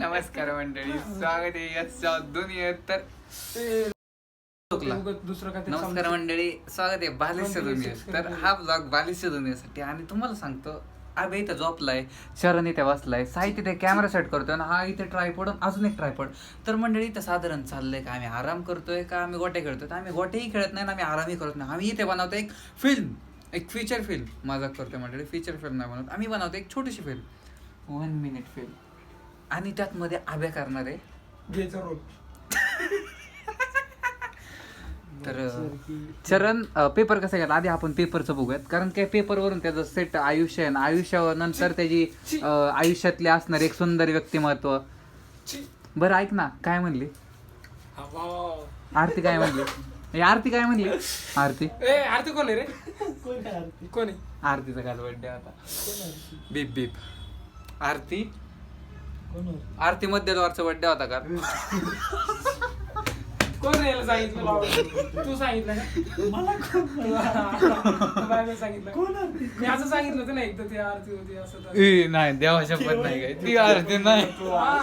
नमस्कार मंडळी स्वागत आहे दुनियेत. तर चुकला. दुसरं काय नमस्कार मंडळी स्वागत आहे बालिश दुनियेत. तर हा ब्लॉग बालिश दुनियेसाठी. आणि तुम्हाला सांगतो अबे इथे झोपलाय शरण इथे बसलाय साहित्य इथे कॅमेरा सेट करतोय आणि हा इथे ट्रायपॉड अजून एक ट्रायपॉड तर मंडळी इथं साधारण चाललंय का आम्ही आराम करतोय का आम्ही गोटे खेळतोय? तर आम्ही गोटेही खेळत नाही ना आम्ही आरामही करत नाही. आम्ही इथे बनवतो एक फिल्म एक फीचर फिल्म मजाक करतोय मंडळी फीचर फिल्म नाही बनवत. आम्ही बनवतो एक छोटीशी फिल्म वन मिनिट फिल्म आणि त्यात मध्ये आभ्या करणार आहे. घ्यायचा रोल. तर चरण पेपर कसा गेला आधी आपण पेपरचं बघूयात. कारण काय पेपरवरून त्याचं सेट आयुष्य आहे ना. आयुष्यानंतर त्याची अं, आयुष्यातले असणार एक सुंदर व्यक्तिमत्व. बरं ऐक ना. काय म्हणली? आरती काय म्हणली? आरती काय म्हणली? आरती? ए आरती कोण आहे रे? कोण आहे आरतीचा काल बर्थडे होता. Beep beep. आरती? आरती मध्यद्वारचा बर्थडे होता का? कोण रे याला सांगितलं बाबा? तू सांगितलं का मला सांगितलं. मी असं सांगितलं होतं ना एकदा ती आरती होती असं तसं. नाही देवा शपथ नाही काय. ती आरती नाही. हा.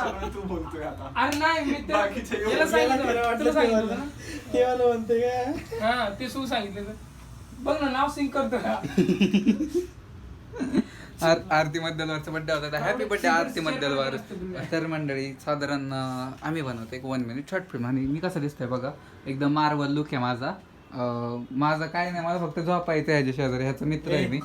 अरे नाही मी त्या- याला सांगितलं होतं. तुला सांगितलं होतं ना? हा ते सू सांगितलं. बघ ना नाव सिंग करतो का? आरती मध्यलवारचा बड्डे होता हॅपी बर्थडे आरती मध्यलवार तर मंडळी साधारण आम्ही बनवतो एक वन मिनिट शॉर्ट फिल्म आणि मी कसं दिसतोय बघा एकदम मार्वल लुक आहे माझा. अं, माझा काय नाही मला फक्त झोपायचं ह्याच्या शेजारी. ह्याचा मित्र आहे मी?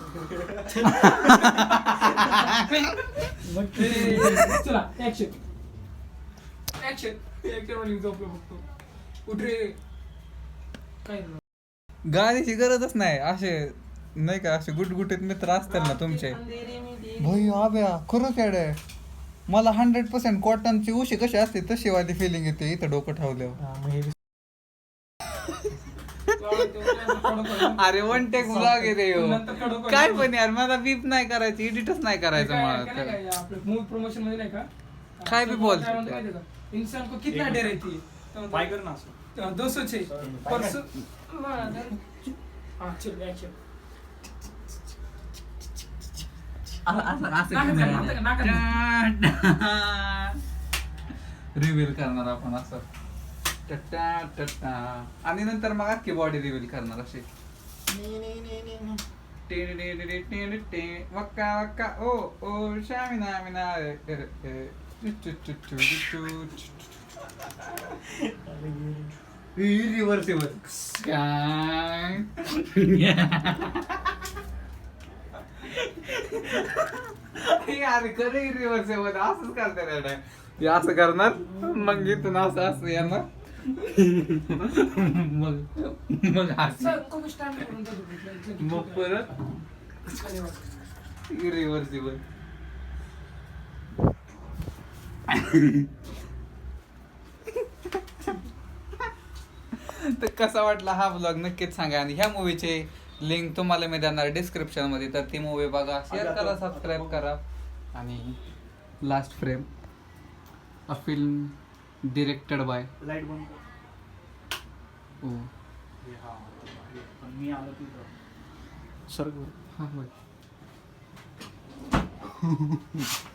गाडीची गरजच नाही. असे नाही का असे गुटगुटीत मित्र असतात ना तुमचे? भई आब्या खरंच आहे. मला हंड्रेड पर्सेंट कॉटनची उशी कशी असते तशी वाली फिलिंग येते इथं डोकं ठेवल्यावर. अरे वन टेक ब्लॉग होईल. काय पण यार मला बीप नाही करायची एडिटच नाही करायचं काय- मला. मूवी प्रमोशनमध्ये नाही का? काय बी बोल. काय म्हणतो माहिती आहे का? इंसान को कितना डर रहती है पाय कर ना असं. परसों हाँ चल. रिव्हील करणार आपण असं. टट्टा टट्टा. आणि नंतर मग अख्खी बॉडी रिव्हील करणार टे. वक्का वक्का. ओ ओ शामिना मिना. चु- रिव्हर्सिबल काय यार कधी असंच करते हे असं करणार मग इथून असं असं येणार. मग मग असं. मग परत रिव्हर्सिबल तर कसा वाटला हा ब्लॉग नक्कीच सांगा. आणि ह्या मूवीचे लिंक तुम्हाला मी देणार डिस्क्रिप्शनमध्ये. तर ती मूवी बघा. शेअर करा सबस्क्राईब करा. आणि last frame a film directed by light बंद कर. ओ. हे हा, हे पण मी आलो तिथं. हा होय.